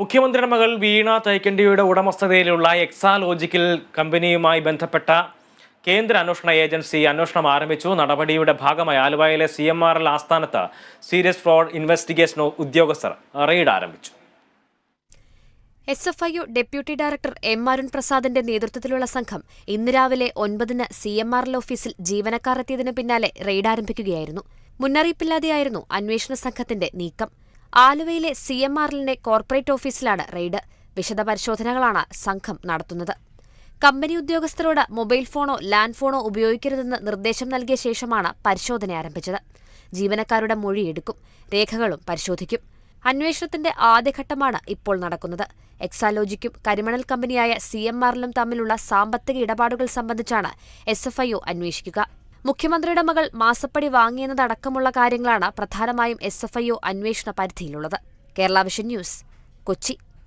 മുഖ്യമന്ത്രിയുടെ മകൾ വീണ തൈക്കണ്ടിയുടെ ഉടമസ്ഥതയിലുള്ള എക്സാലോജിക്കൽ കമ്പനിയുമായി ബന്ധപ്പെട്ട കേന്ദ്ര അന്വേഷണ ഏജൻസി അന്വേഷണം ആരംഭിച്ചു. നടപടിയുടെ ഭാഗമായി ആലുവയിലെ സി എം ആർ എൽ ആസ്ഥാനത്ത് സീരിയസ് ഫ്രോഡ് ഇൻവെസ്റ്റിഗേഷൻ ഉദ്യോഗസ്ഥർ റെയ്ഡ് ആരംഭിച്ചു. S F I deputy director M Arun പ്രസാദിന്റെ നേതൃത്വത്തിലുള്ള സംഘം ഇന്ന് രാവിലെ ഒൻപതിന് സി എം ആർ എൽ ഓഫീസിൽ ജീവനക്കാർ എത്തിയതിനു പിന്നാലെ റെയ്ഡ് ആരംഭിക്കുകയായിരുന്നു. മുന്നറിയിപ്പില്ലാതെയായിരുന്നു അന്വേഷണ സംഘത്തിന്റെ നീക്കം. ആലുവയിലെ സി എം ആറിലിന്റെ കോർപ്പറേറ്റ് ഓഫീസിലാണ് റെയ്ഡ്. വിശദ പരിശോധനകളാണ് സംഘം നടത്തുന്നത്. കമ്പനി ഉദ്യോഗസ്ഥരോട് മൊബൈൽ ഫോണോ ലാൻഡ് ഫോണോ ഉപയോഗിക്കരുതെന്ന് നിർദ്ദേശം നൽകിയ ശേഷമാണ് പരിശോധന ആരംഭിച്ചത്. ജീവനക്കാരുടെ മൊഴിയെടുക്കും രേഖകളും പരിശോധിക്കും. അന്വേഷണത്തിന്റെ ആദ്യഘട്ടമാണ് ഇപ്പോൾ നടക്കുന്നത്. എക്സാലോജിക്കും കരിമണൽ കമ്പനിയായ സി എം ആറിലും തമ്മിലുള്ള സാമ്പത്തിക ഇടപാടുകൾ സംബന്ധിച്ചാണ് എസ് എഫ് ഐ ഒ അന്വേഷിക്കുക. മുഖ്യമന്ത്രിയുടെ മകൾ മാസപ്പടി വാങ്ങിയെന്നതടക്കമുള്ള കാര്യങ്ങളാണ് പ്രധാനമായും എസ് എഫ് ഐ ഒ അന്വേഷണ പരിധിയിലുള്ളത്. Kerala vision news Kochi.